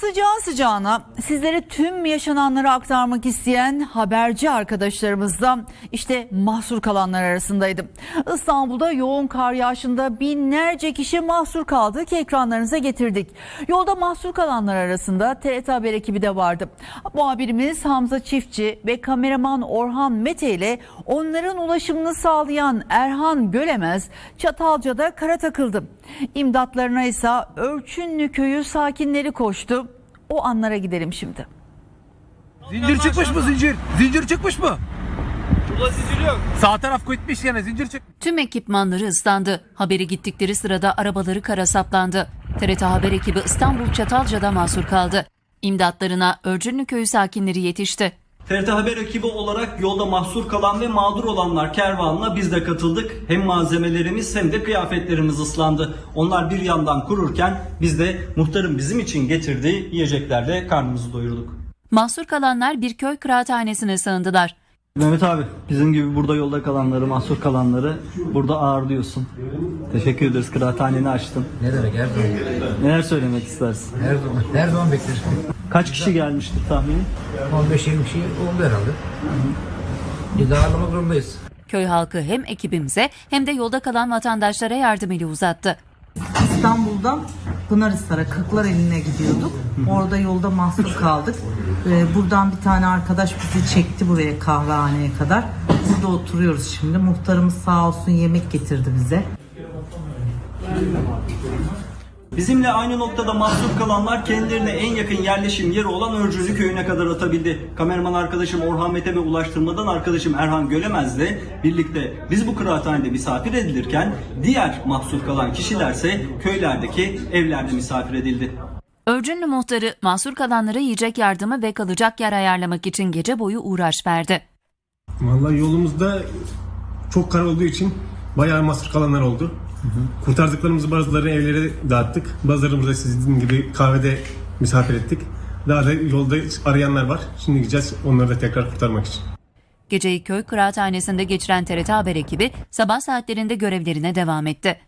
Sıcağı sıcağına sizlere tüm yaşananları aktarmak isteyen haberci arkadaşlarımız da işte mahsur kalanlar arasındaydı. İstanbul'da yoğun kar yağışında binlerce kişi mahsur kaldı ki ekranlarınıza getirdik. Yolda mahsur kalanlar arasında TRT Haber ekibi de vardı. Muhabirimiz Hamza Çiftçi ve kameraman Orhan Mete ile onların ulaşımını sağlayan Erhan Gölemez Çatalca'da kara takıldı. İmdatlarına ise Örçünlü köyü sakinleri koştu. O anlara gidelim şimdi. Zincir çıkmış mı zincir? Zincir çıkmış mı? Burada zincir yok. Sağ taraf gitmiş yine zincir çık. Tüm ekipmanları ıslandı. Haberi gittikleri sırada arabaları kara saplandı. TRT Haber ekibi İstanbul Çatalca'da mahsur kaldı. İmdatlarına Örcünlü köyü sakinleri yetişti. TRT Haber ekibi olarak yolda mahsur kalan ve mağdur olanlar kervanına biz de katıldık. Hem malzemelerimiz hem de kıyafetlerimiz ıslandı. Onlar bir yandan kururken biz de muhtarın bizim için getirdiği yiyeceklerle karnımızı doyurduk. Mahsur kalanlar bir köy kıraathanesine sığındılar. Mehmet abi bizim gibi burada yolda kalanları, mahsur kalanları burada ağırlıyorsun. Teşekkür ederiz kıraathaneni açtın. Ne demek her zaman? Neler söylemek istersin? Her zaman, her zaman bekleriz. Kaç kişi gelmiştir tahmini? 15-20 kişi oldu herhalde. Biz de ağırlamak zorundayız. Köy halkı hem ekibimize hem de yolda kalan vatandaşlara yardım eli uzattı. İstanbul'dan Pınarhisar'a Kırklareli'ne gidiyorduk. Orada yolda mahsur kaldık. Ee, buradan bir tane arkadaş bizi çekti buraya kahvehaneye kadar. Burada oturuyoruz şimdi. Muhtarımız sağ olsun yemek getirdi bize. Bizimle aynı noktada mahsur kalanlar kendilerine en yakın yerleşim yeri olan Örcülü köyüne kadar atabildi. Kameraman arkadaşım Orhan Mete ve ulaştırmadan arkadaşım Erhan Gölemez'le birlikte biz bu kıraathanede misafir edilirken diğer mahsur kalan kişilerse köylerdeki evlerde misafir edildi. Örcünlü muhtarı mahsur kalanlara yiyecek yardımı ve kalacak yer ayarlamak için gece boyu uğraş verdi. Vallahi yolumuzda çok kar olduğu için bayağı mahsur kalanlar oldu. Kurtardıklarımızı bazılarını evlere dağıttık. Bazılarımızı sizin gibi kahvede misafir ettik. Daha da yolda arayanlar var. Şimdi gideceğiz onları da tekrar kurtarmak için. Geceyi köy kıraathanesinde geçiren TRT Haber ekibi sabah saatlerinde görevlerine devam etti.